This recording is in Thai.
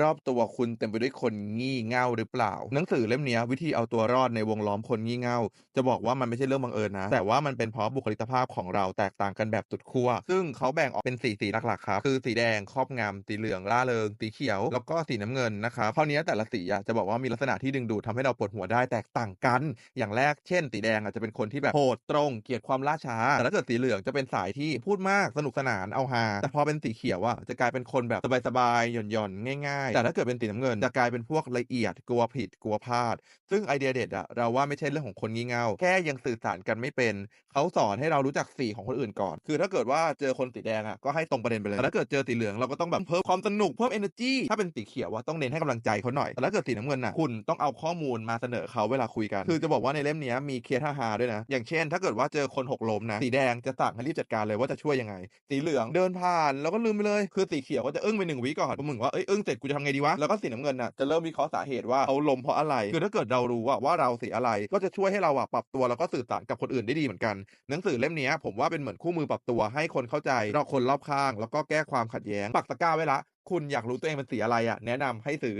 รอบตัวคุณเต็มไปด้วยคนงี่เง่าหรือเปล่า หนังสือเล่มเนี้ยวิธีเอาตัวรอดในวงล้อมคนงี่เง่าจะบอกว่ามันไม่ใช่เรื่องบังเอิญนะ แต่ว่ามันเป็นเพราะบุคลิกภาพของเราแตกต่างกันแบบสุดขั้วซึ่งเขาแบ่งออกเป็นสีสีหลักๆครับคือสีแดงครอบงำสีเหลืองล่าเริง สีเขียว แล้วก็สีน้ำเงินนะครับคราวนี้แต่ละสีจะบอกว่ามีลักษณะที่ดึงดูดทำให้เราปวดหัวได้แตกต่างกัน อย่างแรกเช่น สีแดงอาจจะเป็นคนที่แบบโหดตรง เกลียดความล่าช้า แต่ถ้าเกิดสีเหลืองจะเป็นสายที่พูดมากสนุกสนานเอาฮาแต่พอเป็นสีเขียวอะจะกลายเป็นคนแบบสบายๆหย่อนๆง่ายๆแต่ถ้าเกิดเป็นสีน้ำเงินจะกลายเป็นพวกละเอียดกลัวผิดกลัวพลาด ซึ่งไอเดียเด็ดอะเราว่าไม่ใช่เรื่องของคนงี่เง่าแค่ยังสื่อสารกันไม่เป็น เขาสอนให้เรารู้จักสีของคนอื่นก่อน คือถ้าเกิดว่าเจอคนสีแดงอะก็ให้ตรงประเด็นไปเลยแต่ถ้าเกิดเจอสีเหลืองเราก็ต้องแบบเพิ่มความสนุกเพิ่ม energy ถ้าเป็นสีเขียวว่าต้องเน้นให้กำลังใจเขาหน่อยแต่ถ้าเกิดสีน้ำเงินอะคุณต้องเอาข้อมูลมาเสนอเขาเวลาคุยกัน คือจะบอกว่าในเล่มเนี้ยมีเคสฮาๆด้วยนะ อย่างเช่น ถ้าเกิดว่าเจอคนหกล้มนะสีแดงจะสั่งให้รีบจัดการเลยว่าจะช่วยยังไง สีเหลืองเดินผ่านแล้วก็ลืมไปเลย คือสีเขียวก็จะอึ้งไปหนึ่งวิก่อนประมึงว่าเอ้ยอึ้งเสร็จกูจะทำไงดีวะ แล้วก็สีน้ำเงินน่ะจะเริ่มวิเคราะห์สาเหตุว่าเขาล้มเพราะอะไร คือถ้าเกิดเรารู้ว่าว่าเราสีอะไร ก็จะช่วยให้เราอะปรับตัวแล้วก็สื่อสารกับคนอื่นได้ดีเหมือนกัน หนังสือเล่มนี้ผมว่าเป็นเหมือนคู่มือปรับตัวให้คนเข้าใจรอบคนรอบข้าง แล้วก็แก้ความขัดแย้ง ปักตะกร้าไว้ละ คุณอยากรู้ตัวเองเป็นสีอะไรอะ แนะนำให้ซื้อ